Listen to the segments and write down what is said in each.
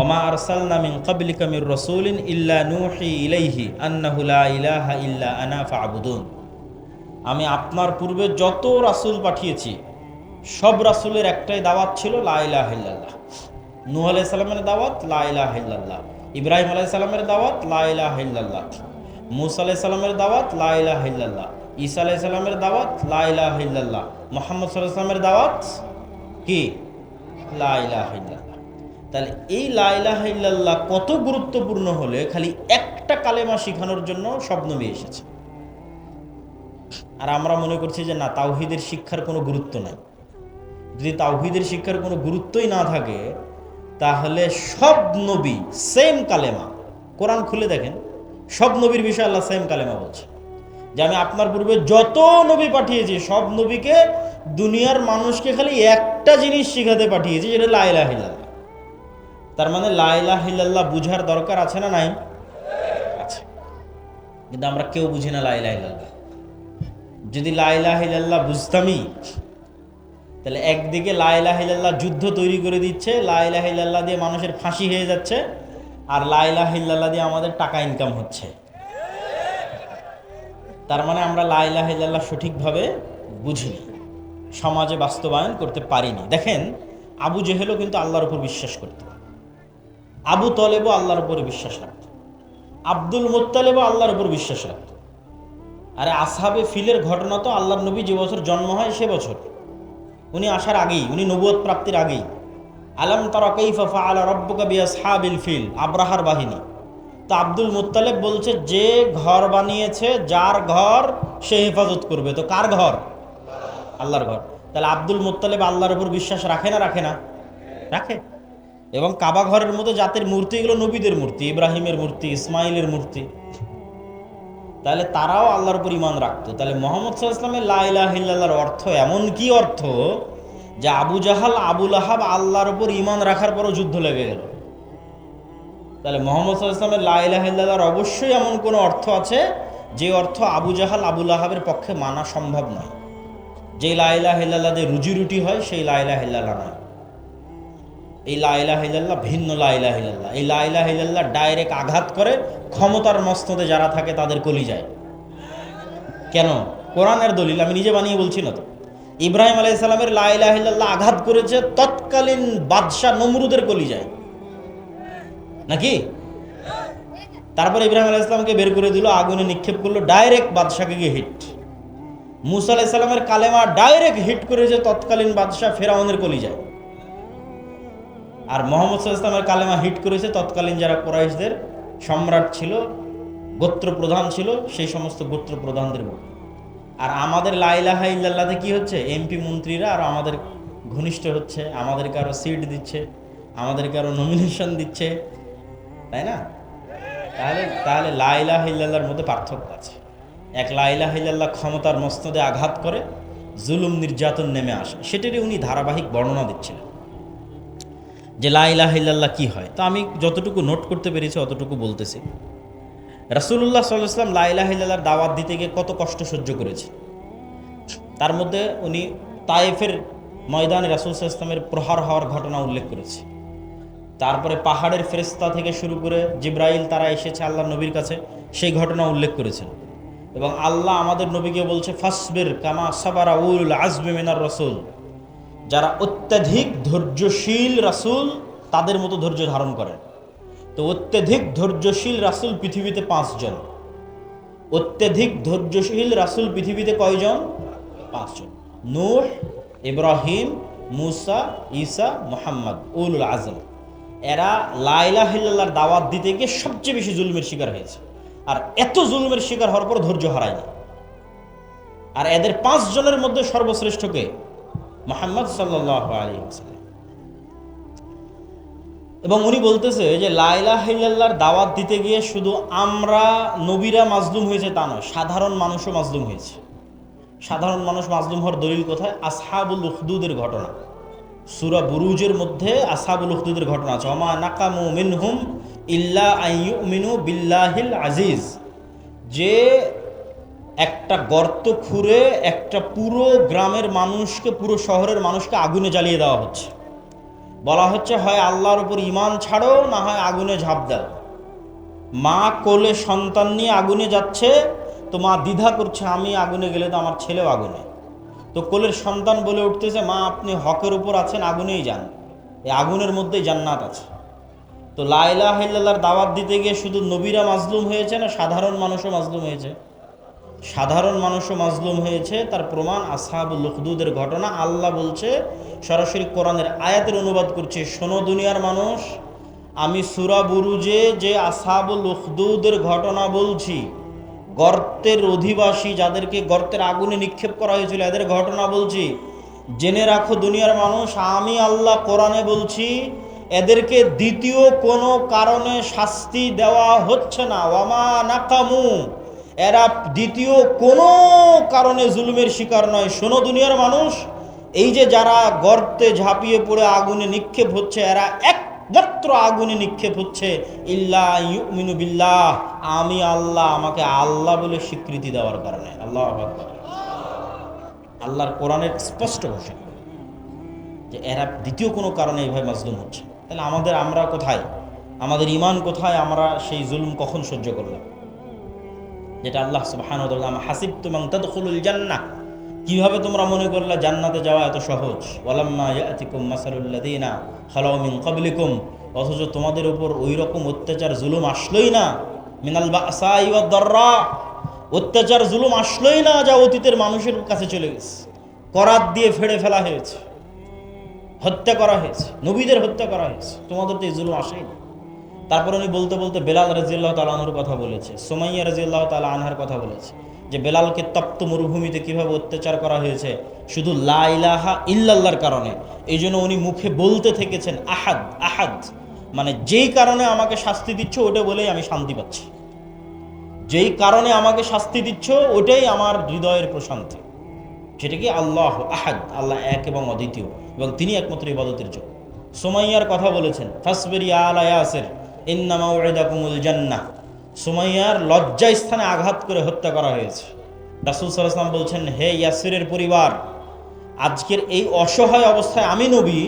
ওমা আরসালনা মিন ক্বাবলিকা মির রাসূলিন ইল্লা নূহি ইলাইহি আন্নাহু লা ইলাহা ইল্লা আনা ফা'বুদুন। আমি আপনার পূর্বে যত রাসূল পাঠিয়েছি, সব রাসূলের একটাই দাওয়াত ছিল লা ইলাহা ইল্লাল্লাহ। নূহ আলাইহিস দাওয়াত লা ইলাহা ইব্রাহিম আলাইহিস সালামের দাওয়াত লা ইলাহা ইল্লাল্লাহ। মুসা আলাইহিস সালামের দাওয়াত লা ইলাহা ঈসা আলাইহিস সালামের দাওয়াত লা ইলাহা ইল্লাল্লাহ। মুহাম্মদ সাল্লাল্লাহু সাল্লামের দাওয়াত কি? লা ইলাহা তাহলে এই লা ইলাহা ইল্লাল্লাহ কত গুরুত্বপূর্ণ হলে খালি একটা কালেমা শেখানোর জন্য সব নবী এসেছে। আর আমরা মনে করছি যে না, তাওহিদের শিক্ষার কোনো গুরুত্ব নাই। যদি তাওহিদের শিক্ষার কোনো গুরুত্বই না থাকে, তাহলে সব নবী সেম কালেমা। কোরআন খুলে দেখেন সব নবীর বিষয়ে আল্লাহ সেম কালেমা বলছে। যে আমি আপনার পূর্বে যত নবী পাঠিয়েছি সব নবীকে দুনিয়ার মানুষকে খালি একটা জিনিস শিখাতে পাঠিয়েছি, যেটা লাইলা হিল্লাল্লাহ তার মানে লাইলা হিল্লাল্লাহ বুঝার দরকার আছে না নাই? আছে। কিন্তু আমরা কেউ বুঝি না লাইলা হিল্লাল্লাহ যদি লাইলা হিল্লাল্লাহ বুঝতামই, তাহলে একদিকে লাইলা হিল্লাল্লাহ যুদ্ধ তৈরি করে দিচ্ছে লাইলা হিল্লাল্লাহ দিয়ে মানুষের ফাঁসি হয়ে যাচ্ছে, আর লাইলা হিল্লাল্লাহ দিয়ে আমাদের টাকা ইনকাম হচ্ছে। তার মানে আমরা লাইলা হিল্লাল্লাহ সঠিকভাবে বুঝিনি। সমাজে বাস্তবায়ন করতে পারিনি। দেখেন, আবু জেহেলও কিন্তু আল্লাহর উপর বিশ্বাস করত আবু তলেবও আল্লাহর উপরে বিশ্বাস রাখত। আব্দুল মোত্তালেবও আল্লাহর উপর বিশ্বাস রাখত। আরে আসহাবে ফিলের ঘটনা তো আল্লাহর নবী যে বছর জন্ম হয় সে বছর। উনি আসার আগেই, উনি নবুয়ত প্রাপ্তির আগেই। আলম তারা ফিল, আব্রাহার বাহিনী। তো আব্দুল মুত্তালেব বলছে, যে ঘর বানিয়েছে, যার ঘর সে হেফাজত করবে। তো কার ঘর? আল্লাহর ঘর। তাহলে আব্দুল মুত্তালেব আল্লাহর উপর বিশ্বাস রাখে না রাখে না? রাখে। এবং কাবা ঘরের মতো জাতের মূর্তি এগুলো নবীদের মূর্তি, ইব্রাহিমের মূর্তি, ইসমাইলের মূর্তি। তাহলে তারাও আল্লাহর উপর ইমান রাখতো। তাহলে মোহাম্মদ সাল্লাহামের লাইলাহিল্লাহর অর্থ এমন কি অর্থ? যে আবু জাহাল আবুল আহাব আল্লাহর উপর ইমান রাখার পরও যুদ্ধ লেগে গেল। তাহলে মোহাম্মদ সাল্লাহামের লাইলাহিল্লাহর অবশ্যই এমন কোনো অর্থ আছে? যে অর্থ আবু জাহাল আবুল আহাবের পক্ষে মানা সম্ভব নয়। যে লাইলাহিল্লাহ দিয়ে রুজি রুটি হয়, সেই লাইলাহিল্লাহ নয়। এই লাইলা হিল্লাহ ভিন্ন লাইলা হিল্লাহ এই লাইলা হিল্লাহ ডাইরেক্ট আঘাত করে ক্ষমতার মস্তদে যারা থাকে তাদের কলি যায় কেন? কোরআনের দলিল, আমি নিজে বানিয়ে বলছি না তো। ইব্রাহিম আলাই সালামের লাইলা হিল্লাহ আঘাত করেছে তৎকালীন বাদশাহ নমরুদের কলি যায় নাকি? তারপর ইব্রাহিম আলাহ ইসলামকে বের করে দিল, আগুনে নিক্ষেপ করল ডাইরেক্ট বাদশাকে গিয়ে হিট মুসা আলাহ কালেমা ডাইরেক্ট হিট করেছে তৎকালীন বাদশাহ ফেরাউনের কলি যায় আর মোহাম্মদ ইসলামের কালেমা হিট করেছে, তৎকালীন যারা কোরাইশদের সম্রাট ছিল গোত্র প্রধান ছিল, সেই সমস্ত গোত্র প্রধানদের মুখ আর আমাদের লাইলাহা ইল্লাল্লাহতে কি হচ্ছে? এমপি মন্ত্রীরা আর আমাদের ঘনিষ্ঠ হচ্ছে আমাদেরকে আরও সিট দিচ্ছে আমাদেরকে আরও নমিনেশন দিচ্ছে, তাই না? তাহলে তাহলে লাইলাহ ইল্লাল্লাহর মধ্যে পার্থক্য আছে। এক লাইলাহ ইল্লাল্লাহ ক্ষমতার মস্তদে আঘাত করে, জুলুম নির্যাতন নেমে আসে। সেটারই উনি ধারাবাহিক বর্ণনা দিচ্ছিলেন। যে লাইলাহিল্লাহ কি হয়? তো আমি যতটুকু নোট করতে পেরেছি, অতটুকু বলতেছি। রাসুল্লাহ সাল্লাম লাইলাহিল্লাহর দাওয়াত দিতে গিয়ে কত কষ্ট সহ্য করেছে। তার মধ্যে উনি তায়েফের ময়দানে রাসুল ইসলামের প্রহার হওয়ার ঘটনা উল্লেখ করেছে। তারপরে পাহাড়ের ফেরেস্তা থেকে শুরু করে জিব্রাইল তারা এসেছে আল্লাহ নবীর কাছে, সেই ঘটনা উল্লেখ করেছেন। এবং আল্লাহ আমাদের নবীকে বলছে, ফাসবের কামা সাবারা উল আজবে মিনার রসুল। যারা অত্যাধিক ধৈর্যশীল রাসুল, তাদের মতো ধৈর্য ধারণ করেন। তো অত্যাধিক ধৈর্যশীল রাসুল পৃথিবীতে পাঁচজন। অত্যাধিক ধৈর্যশীল রাসুল পৃথিবীতে কয়জন? পাঁচজন। নূর ইব্রাহিম, মুসা, ঈসা, মোহাম্মদ উল আজম। এরা লাইলা হিল্লার দাওয়াত দিতে গিয়ে সবচেয়ে বেশি জুলমের শিকার হয়েছে। আর এত জুলমের শিকার হওয়ার পর ধৈর্য হারায়নি আর এদের পাঁচ জনের মধ্যে সর্বশ্রেষ্ঠকে মোহাম্মদ সাল্লাহ আলী এবং উনি বলতেছে যে লাইলা হিল্লার দাওয়াত দিতে গিয়ে শুধু আমরা নবীরা মাজলুম হয়েছে তা নয়, সাধারণ মানুষও মাজলুম হয়েছে। সাধারণ মানুষ মাজলুম হওয়ার দলিল কোথায়? আসহাবুল উখদুদের ঘটনা। সুরা বুরুজের মধ্যে আসহাবুল উখদুদের ঘটনা আছে। অমা নাকামু মিনহুম ইল্লা আইয়ুমিনু বিল্লাহিল আজিজ। যে একটা গর্ত খুঁড়ে একটা পুরো গ্রামের মানুষকে, পুরো শহরের মানুষকে আগুনে জ্বালিয়ে দেওয়া হচ্ছে। বলা হচ্ছে, হয় আল্লাহর উপর ইমান ছাড়ো, না হয় আগুনে ঝাঁপ দাও। মা কোলে সন্তান নিয়ে আগুনে যাচ্ছে, তো মা দ্বিধা করছে, আমি আগুনে গেলে তো আমার ছেলেও আগুনে। তো কোলের সন্তান বলে উঠতেছে, মা, আপনি হকের উপর আছেন, আগুনেই যান। এই আগুনের মধ্যেই জান্নাত আছে। তো লাইলা হাইল্লার দাওয়াত দিতে গিয়ে শুধু নবীরা মাজলুম হয়েছে না সাধারণ মানুষও মাজলুম হয়েছে? সাধারণ মানুষও মাজলুম হয়েছে, তার প্রমাণ আসহাবুল লুখদুদের ঘটনা। আল্লাহ বলছে, সরাসরি কোরআনের আয়াতের অনুবাদ করছে, শোনো দুনিয়ার মানুষ, আমি সুরা বুরুজে যে আসহাবুল লুখদুদের ঘটনা বলছি, গর্তের অধিবাসী যাদেরকে গর্তের আগুনে নিক্ষেপ করা হয়েছিল, এদের ঘটনা বলছি, জেনে রাখো দুনিয়ার মানুষ, আমি আল্লাহ কোরআনে বলছি, এদেরকে দ্বিতীয় কোনো কারণে শাস্তি দেওয়া হচ্ছে না। ওয়ামা নাকামু এরা দ্বিতীয় কোনো কারণে জুলুমের শিকার নয়। শোনো দুনিয়ার মানুষ, এই যে যারা গর্তে ঝাঁপিয়ে পড়ে আগুনে নিক্ষেপ হচ্ছে, এরা একমাত্র আগুনে নিক্ষেপ হচ্ছে। ইল্লা ইউমিনু বিল্লাহ, আমি আল্লাহ, আমাকে আল্লাহ বলে স্বীকৃতি দেওয়ার কারণে। আল্লাহ আল্লাহর কোরআনের স্পষ্ট ঘোষণা। যে এরা দ্বিতীয় কোনো কারণে এইভাবে মাজলুম হচ্ছে। তাহলে আমাদের, আমরা কোথায়? আমাদের ইমান কোথায়? আমরা সেই জুলুম কখন সহ্য করলাম? যেটা আল্লাহ তাআলা হাসিব তুমাং তাদখুলুল জান্নাহ? কীভাবে তোমরা মনে করলে জান্নাতে যাওয়া এত সহজ? ওয়ালাম্মা ইয়াতিকুম মাসালুল লাযিনা খালাউ মিন ক্বাবলিকুম। অথচ তোমাদের উপর ওই রকম অত্যাচার, জুলুম আসলোই না। মিনাল ওয়াদ দাররা। অত্যাচার, জুলুম আসলোই না যা অতীতের মানুষের কাছে চলে গেছে। করাত দিয়ে ফেড়ে ফেলা হয়েছে। হত্যা করা হয়েছে। নবীদের হত্যা করা হয়েছে। তোমাদের তো এই জুলুম আসেই না। তারপর উনি বলতে বলতে বেলাল রাজিয়াল্লাহ তাল আনহুর কথা বলেছে, সোমাইয়া রাজিয়াল্লাহ তালা আনহার কথা বলেছে, যে বেলালকে তপ্ত মরুভূমিতে কীভাবে অত্যাচার করা হয়েছে, শুধু লা ইলাহা ইল্লাল্লাহর কারণে এই জন্য উনি মুখে বলতে থেকেছেন, আহাদ আহাদ মানে যেই কারণে আমাকে শাস্তি দিচ্ছ ওটা বলেই আমি শান্তি পাচ্ছি। যেই কারণে আমাকে শাস্তি দিচ্ছ ওটাই আমার হৃদয়ের প্রশান্তি। সেটা কি আল্লাহ আহাদ, আল্লাহ এক এবং অদ্বিতীয়, এবং তিনি একমাত্র ইবাদতের যোগ সোমাইয়ার কথা বলেছেন, ফাসবেরি আলা ইন্নামাউদাকুমুল জান্নাহ। সোমাইয়ার লজ্জা স্থানে আঘাত করে হত্যা করা হয়েছে। রাসুল সাল্লাম বলছেন, হে ইয়াসিরের পরিবার, আজকের এই অসহায় অবস্থায় আমি নবী,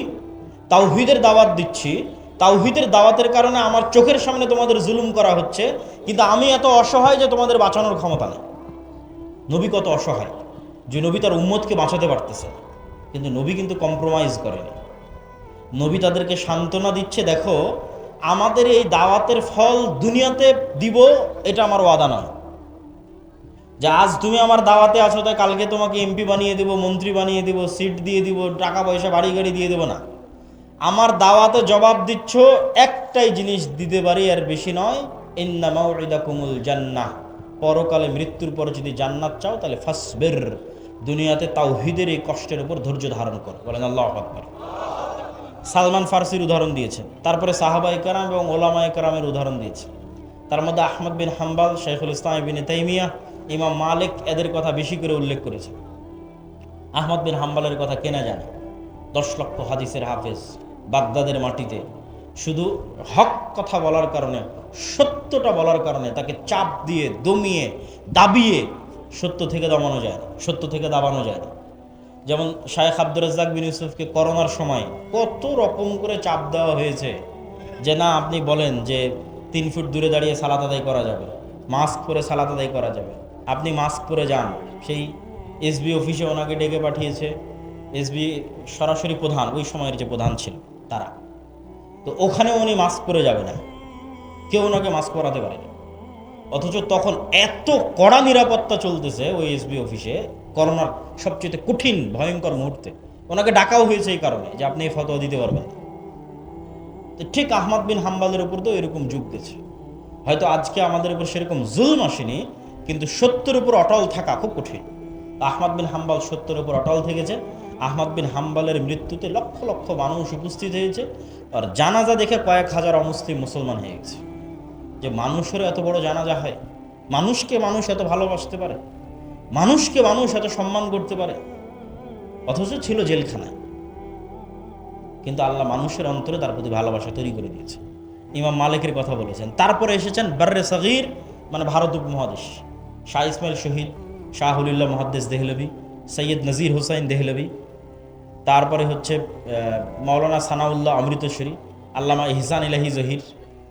তাওহিদের দাওয়াত দিচ্ছি। তাওহিদের দাওয়াতের কারণে আমার চোখের সামনে তোমাদের জুলুম করা হচ্ছে, কিন্তু আমি এত অসহায় যে তোমাদের বাঁচানোর ক্ষমতা নেই। নবী কত অসহায়, যে নবী তার উম্মতকে বাঁচাতে পারতেছে কিন্তু নবী কিন্তু কম্প্রোমাইজ করেনি। নবী তাদেরকে সান্ত্বনা দিচ্ছে, দেখো আমাদের এই দাওয়াতের ফল দুনিয়াতে দিব, এটা আমার ওয়াদা নয়। যে আজ তুমি আমার দাওয়াতে আছো, তাই কালকে তোমাকে এমপি বানিয়ে দিব, মন্ত্রী বানিয়ে দিব, সিট দিয়ে দিব, টাকা পয়সা বাড়ি গাড়ি দিয়ে দেবো না। আমার দাওয়াতে জবাব দিচ্ছ, একটাই জিনিস দিতে পারি, আর বেশি নয় ইন্নামাউদাকুমুল জান্নাহ। পরকালে মৃত্যুর পরে যদি জান্নাত চাও, তাহলে ফাসবের, দুনিয়াতে তাওহিদের এই কষ্টের উপর ধৈর্য ধারণ করো। বলেন আল্লাহ আকবর। সালমান ফার্সির উদাহরণ দিয়েছেন তারপরে সাহাবাই কারাম এবং ওলামা কারামের উদাহরণ দিয়েছেন তার মধ্যে আহমদ বিন হাম্বাল শেখুল ইসলাম বিন তাইমিয়া, ইমাম মালিক এদের কথা বেশি করে উল্লেখ করেছেন আহমদ বিন হাম্বালের কথা কেনা জানে? দশ লক্ষ হাদিসের হাফেজ বাগদাদের মাটিতে। শুধু হক কথা বলার কারণে, সত্যটা বলার কারণে তাকে চাপ দিয়ে, দমিয়ে, দাবিয়ে সত্য থেকে দমানো যায় না, সত্য থেকে দাবানো যায় না। যেমন শায়েখ আব্দুর রাজ্জাক বিন ইউসুফকে করোনার সময় কত রকম করে চাপ দেওয়া হয়েছে যে না, আপনি বলেন যে তিন ফুট দূরে দাঁড়িয়ে সালাত আদায় করা যাবে, মাস্ক পরে সালাত আদায় করা যাবে। আপনি মাস্ক পরে যান। সেই এসবি অফিসে ওনাকে ডেকে পাঠিয়েছে। এসবি সরাসরি প্রধান, ওই সময়ের যে প্রধান ছিল, তারা। তো ওখানে উনি মাস্ক পরে যাবে না। কেউ ওনাকে মাস্ক পরাতে পারেনি। অথচ তখন এত কড়া নিরাপত্তা চলতেছে ওই এসবি অফিসে, করোনার সবচেয়ে কঠিন, ভয়ঙ্কর মুহূর্তে। ওনাকে ডাকাও হয়েছে এই কারণে যে আপনি এই ফতোয়া দিতে পারবেন। তো ঠিক আহমদ বিন হাম্বালের উপর তো এরকম যুগ গেছে। হয়তো আজকে আমাদের উপর সেরকম জুলম আসেনি, কিন্তু সত্যের উপর অটল থাকা খুব কঠিন। আহমদ বিন হাম্বাল সত্যের উপর অটল থেকেছে। আহমদ বিন হাম্বালের মৃত্যুতে লক্ষ লক্ষ মানুষ উপস্থিত হয়েছে, আর জানাজা দেখে কয়েক হাজার অমুসলিম মুসলমান হয়ে গেছে। যে মানুষেরও এত বড় জানাজা হয়। মানুষকে মানুষ এত ভালোবাসতে পারে। মানুষকে মানুষ এত সম্মান করতে পারে। অথচ ছিল জেলখানায়। কিন্তু আল্লাহ মানুষের অন্তরে তার প্রতি ভালোবাসা তৈরি করে দিয়েছে। ইমাম মালিকের কথা বলেছেন। তারপরে এসেছেন বার্রে সগির মানে ভারত উপমহাদেশ। শাহ ইসমাইল শহীদ শাহুলিল্লাহ মহাদ্দেশ দেহলবি সৈয়দ নজির হুসাইন দেহলবি। তারপরে হচ্ছে আহ, মাওলানা সানাউল্লাহ অমৃতশ্বরী আল্লামা ইহসান ইলাহি জহির।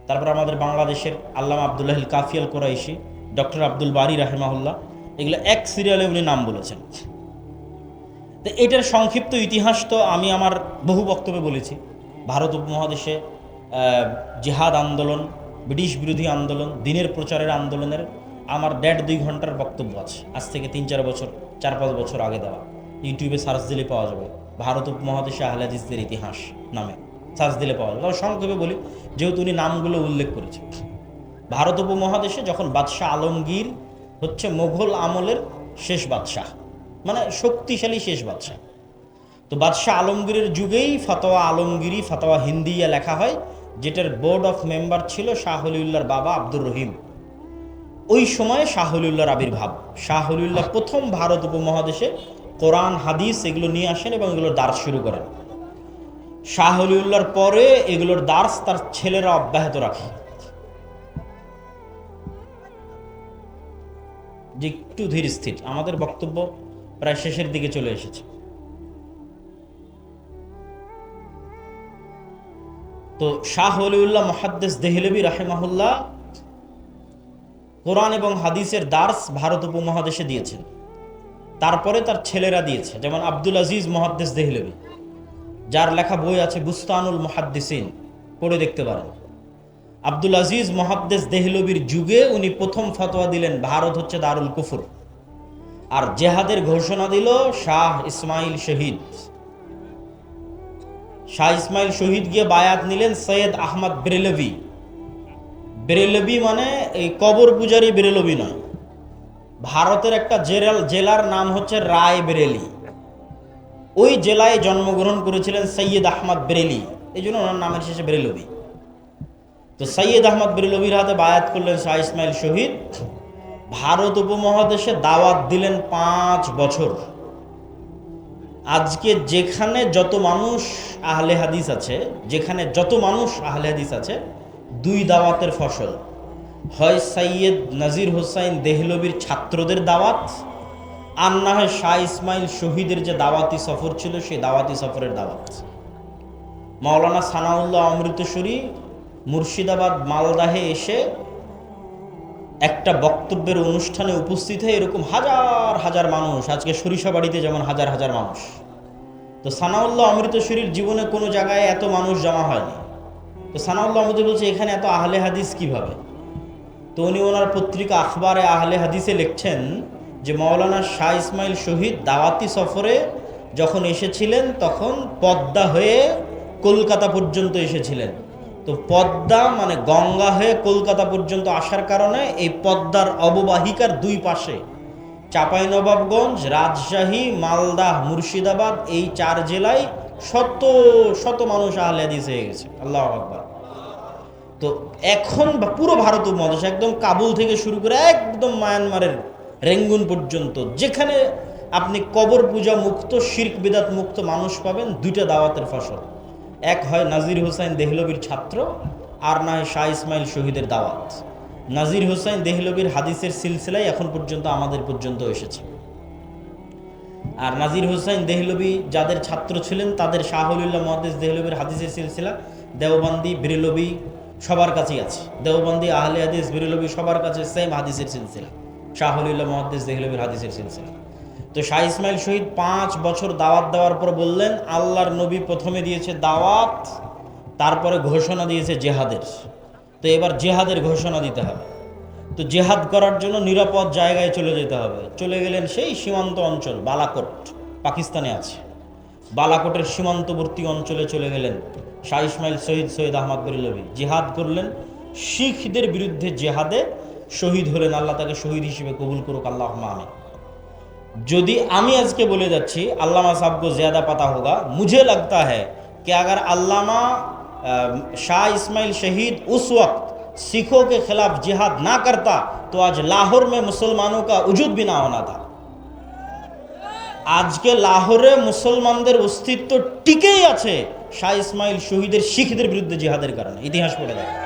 তারপর আমাদের বাংলাদেশের আল্লামা আবদুল্লাহিল কাফিয়াল কোরাইশি, ডক্টর আব্দুল বারি রাহেমাহুল্লাহ, এগুলো এক সিরিয়ালে উনি নাম বলেছেন। তো এটার সংক্ষিপ্ত ইতিহাস তো আমি আমার বহু বক্তব্যে বলেছি। ভারত উপমহাদেশে জেহাদ আন্দোলন, ব্রিটিশ বিরোধী আন্দোলন, দিনের প্রচারের আন্দোলনের আমার দেড় দুই ঘণ্টার বক্তব্য আছে। আজ থেকে তিন চার বছর, চার পাঁচ বছর আগে দেওয়া। ইউটিউবে সার্চ দিলে পাওয়া যাবে। ভারত উপমহাদেশে আহলাদিসদের ইতিহাস নামে। সার্চ দিলে পাওয়া যাবে। সংক্ষেপে বলি, যেহেতু উনি নামগুলো উল্লেখ করেছে ভারত উপমহাদেশে যখন বাদশাহ আলমগীর হচ্ছে মোঘল আমলের শেষ বাদশাহ মানে শক্তিশালী শেষ বাদশাহ, তো বাদশাহ আলমগীরের যুগেই ফাতোয়া আলমগীরি ফাতোয়া হিন্দিয়া লেখা হয়, যেটার বোর্ড অফ মেম্বার ছিল শাহলিউল্লাহর বাবা আব্দুর রহিম। ওই সময়ে শাহলিউল্লাহর আবির্ভাব শাহলিউল্লাহ প্রথম ভারত উপমহাদেশে কোরআন, হাদিস এগুলো নিয়ে আসেন এবং এগুলো দার্স শুরু করেন। শাহলিউল্লাহর পরে এগুলোর দার্স তার ছেলেরা অব্যাহত রাখে। যে একটু ধীর স্থির, আমাদের বক্তব্য প্রায় শেষের দিকে চলে এসেছে। তো শাহ অলিউল্লাহ মহাদ্দেস দেহলবি রাহেমাহুল্লাহ কোরআন এবং হাদিসের দার্স ভারত উপমহাদেশে দিয়েছেন। তারপরে তার ছেলেরা দিয়েছে, যেমন আব্দুল আজিজ মহাদ্দেস দেহলবি যার লেখা বই আছে বুস্তানুল মহাদ্দিসিন। পড়ে দেখতে পারেন। আব্দুল আজিজ মহাদ্দেস দেহলবির যুগে উনি প্রথম ফতোয়া দিলেন, ভারত হচ্ছে দারুল কুফুর। আর জেহাদের ঘোষণা দিল, শাহ ইসমাইল শহীদ। শাহ ইসমাইল শহীদ গিয়ে বায়াত নিলেন সৈয়দ আহমদ বেরেলভি বেরেলভি মানে এই কবর পূজারি বেরেলভি নয়। ভারতের একটা জেলার জেলার নাম হচ্ছে রায় বেরেলি ওই জেলায় জন্মগ্রহণ করেছিলেন সৈয়দ আহমদ বেরেলি। এই জন্য ওনার নামের শেষে বেরেলভি তো সৈয়দ আহমদ বেরেলবির হাতে বায়াত করলেন শাহ ইসমাইল শহীদ। ভারত উপমহাদেশে দাওয়াত দিলেন পাঁচ বছর। আজকে যেখানে যত মানুষ আহলে হাদিস আছে, যেখানে যত মানুষ আহলে হাদিস আছে, দুই দাওয়াতের ফসল। হয় সৈয়দ নাজির হোসাইন দেহলবির ছাত্রদের দাওয়াত আর না হয় শাহ ইসমাইল শহীদের যে দাওয়াতি সফর ছিল, সেই দাওয়াতি সফরের দাওয়াত। মাওলানা সানাউল্লাহ অমৃতসরী মুর্শিদাবাদ মালদাহে এসে একটা বক্তব্যের অনুষ্ঠানে উপস্থিত হয়ে এরকম হাজার হাজার মানুষ, আজকে সরিষা বাড়িতে যেমন হাজার হাজার মানুষ। তো সানাউল্লাহ অমৃতসরীর জীবনে কোনো জায়গায় এত মানুষ জমা হয়নি। তো সানাউল্লাহ অমৃত বলছে, এখানে এত আহলে হাদিস কীভাবে? তো উনি ওনার পত্রিকা আখবারে আহলে হাদিসে লিখছেন যে মাওলানা শাহ ইসমাইল শহীদ দাওয়াতি সফরে যখন এসেছিলেন, তখন পদ্মা হয়ে কলকাতা পর্যন্ত এসেছিলেন। তো পদ্মা মানে গঙ্গা হয়ে কলকাতা পর্যন্ত আসার কারণে এই পদ্মার অববাহিকার দুই পাশে চাঁপাইনবাবগঞ্জ, রাজশাহী, মালদা, মুর্শিদাবাদ, এই চার জেলায় শত শত মানুষ আহলে হয়ে গেছে। আল্লাহ আকবার। তো এখন পুরো ভারত উপমহাদেশ একদম কাবুল থেকে শুরু করে একদম মায়ানমারের রেঙ্গুন পর্যন্ত। যেখানে আপনি কবর পূজা মুক্ত, শির্ক বিদাত মুক্ত মানুষ পাবেন, দুইটা দাওয়াতের ফসল। এক হয় নাজির হোসাইন দেহলবির ছাত্র, আর না হয় শাহ ইসমাইল শহীদের দাওয়াত। নাজির হোসাইন দেহলবির হাদিসের সিলসিলায় এখন পর্যন্ত আমাদের পর্যন্ত এসেছে। আর নাজির হোসাইন দেহলবি যাদের ছাত্র ছিলেন, তাদের শাহরুল্লাহ মহাদেশ দেহলবির হাদিসের সিলসিলা দেওবন্দি, বিরেলবি সবার কাছেই আছে। দেওবন্দি, আহলে হাদিস, বিরেলবি সবার কাছে সেম হাদিসের সিলসিলা। শাহরুল্লাহ মহাদেশ দেহলবির হাদিসের সিলসিলা। তো শাহ ইসমাইল শহীদ পাঁচ বছর দাওয়াত দেওয়ার পর বললেন, আল্লাহর নবী প্রথমে দিয়েছে দাওয়াত, তারপরে ঘোষণা দিয়েছে জেহাদের। তো এবার জেহাদের ঘোষণা দিতে হবে। তো জেহাদ করার জন্য নিরাপদ জায়গায় চলে যেতে হবে। চলে গেলেন সেই সীমান্ত অঞ্চল, বালাকোট, পাকিস্তানে আছে। বালাকোটের সীমান্তবর্তী অঞ্চলে চলে গেলেন শাহ ইসমাইল শহীদ সৈয়দ আহমদ বরিলবি জেহাদ করলেন শিখদের বিরুদ্ধে জেহাদে শহীদ হলেন আল্লাহ তাকে শহীদ হিসেবে কবুল করুক আল্লাহ আমি যদি আমি আজকে বলে যাচ্ছি अल्लामा साहब को ज़्यादा पता होगा मुझे लगता है कि अगर अल्लामा अ, शाह इस्माइल शहीद उस वक्त सिखों के खिलाफ जिहाद ना करता तो आज लाहौर में मुसलमानों का वजूद भी ना होना था আজকে লাহোরে মুসলমানদের অস্তিত্ব টিকেই আছে শাহ ইসমাইল শহীদের শিখদের বিরুদ্ধে জিহাদের কারণে ইতিহাস পড়ে দেখে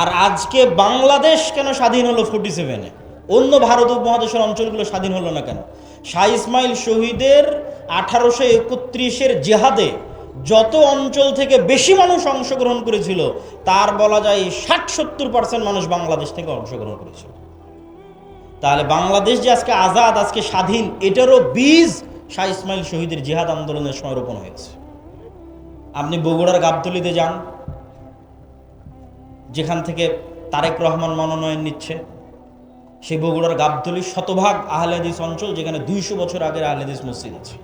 আর আজকে বাংলাদেশ কেন স্বাধীন হলো ফোর্টি সেভেনে অন্য ভারত উপমহাদেশের অঞ্চলগুলো স্বাধীন হলো না কেন? শাহ ইসমাইল শহীদের আঠারোশো একত্রিশের জেহাদে যত অঞ্চল থেকে বেশি মানুষ অংশগ্রহণ করেছিল, তার বলা যায় ষাট সত্তর পার্সেন্ট মানুষ বাংলাদেশ থেকে অংশগ্রহণ করেছিল। তাহলে বাংলাদেশ যে আজকে আজাদ, আজকে স্বাধীন, এটারও বীজ শাহ ইসমাইল শহীদের জিহাদ আন্দোলনের সময় রোপণ হয়েছে। আপনি বগুড়ার গাবতলিতে যান যেখান থেকে তারেক রহমান মনোনয়ন নিচ্ছে, সেই বগুড়ার গাবতলি শতভাগ আহলেদিস অঞ্চল যেখানে দুইশো বছর আগের আহলেদিস মসজিদ আছে,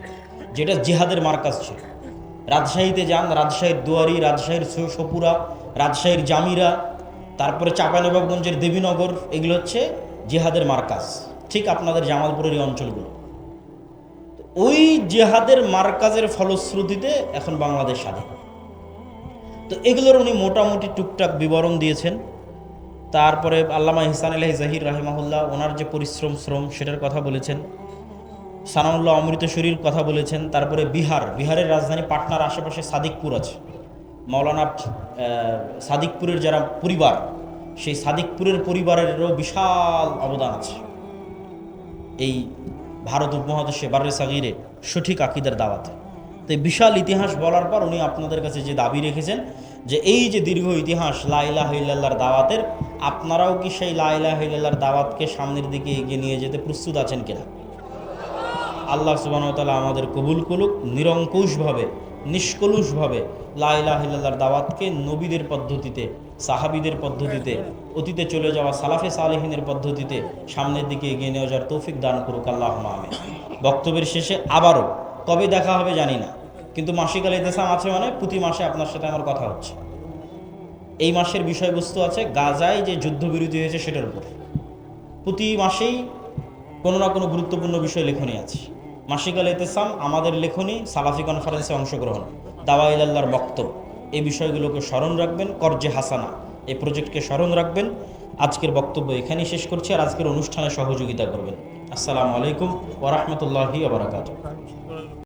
যেটা জিহাদের মার্কাজ ছিল। রাজশাহীতে যান, রাজশাহীর দুয়ারি, রাজশাহীর সপুরা, রাজশাহীর জামিরা, তারপরে চাঁপানবাবগঞ্জের দেবীনগর, এগুলো হচ্ছে জিহাদের মার্কাজ। ঠিক আপনাদের জামালপুরের এই অঞ্চলগুলো। ওই জেহাদের মার্কাজের ফলশ্রুতিতে এখন বাংলাদেশ স্বাধীন। তো এগুলোর উনি মোটামুটি টুকটাক বিবরণ দিয়েছেন। তারপরে আল্লামা ইহসান আলহ জাহির রাহিমাহুল্লাহ ওনার যে পরিশ্রম, শ্রম সেটার কথা বলেছেন। সানাউল্লাহ অমৃত শরীর কথা বলেছেন। তারপরে বিহার, বিহারের রাজধানী পাটনার আশেপাশে সাদিকপুর আছে। মৌলানা সাদিকপুরের যারা পরিবার, সেই সাদিকপুরের পরিবারেরও বিশাল অবদান আছে। এই ভারত উপমহাদেশে বারে সাগিরে সঠিক আকিদের দাওয়াতে। তো বিশাল ইতিহাস বলার পর উনি আপনাদের কাছে যে দাবি রেখেছেন যে এই যে দীর্ঘ ইতিহাস লাইলা হিল্লার দাওয়াতের, আপনারাও কি সেই লাইলা হিল্লার দাওয়াতকে সামনের দিকে এগিয়ে নিয়ে যেতে প্রস্তুত আছেন কিনা? আল্লাহ সুবাহতালা আমাদের কবুল করুক, নিরঙ্কুশভাবে নিষ্কলুষভাবে লাইলাহিল্লার দাওয়াতকে নবীদের পদ্ধতিতে, সাহাবিদের পদ্ধতিতে, অতীতে চলে যাওয়া সালাফে সালেহিনের পদ্ধতিতে সামনের দিকে এগিয়ে নিয়ে যাওয়ার তৌফিক দান করুক আল্লাহ মামে বক্তব্যের শেষে আবারও, কবে দেখা হবে জানি না। কিন্তু মাসিক আল ইতেসাম আছে মানে প্রতি মাসে আপনার সাথে আমার কথা হচ্ছে। এই মাসের বিষয়বস্তু আছে গাজায় যে যুদ্ধবিরতি হয়েছে সেটার উপর। প্রতি মাসেই কোনো না কোনো গুরুত্বপূর্ণ বিষয় লেখনী আছে। মাসিক আল ইতেসাম আমাদের লেখনী সালাফি কনফারেন্সে অংশগ্রহণ। দাওয়াইল আল্লাহর বক্তব্য। এই বিষয়গুলোকে স্মরণ রাখবেন, কর্জে হাসানা। এই প্রজেক্টকে স্মরণ রাখবেন। আজকের বক্তব্য এখানেই শেষ করছি আর আজকের অনুষ্ঠানে সহযোগিতা করবেন। আসসালামু আলাইকুম ওরহমতুল্লাহি আবরাকাত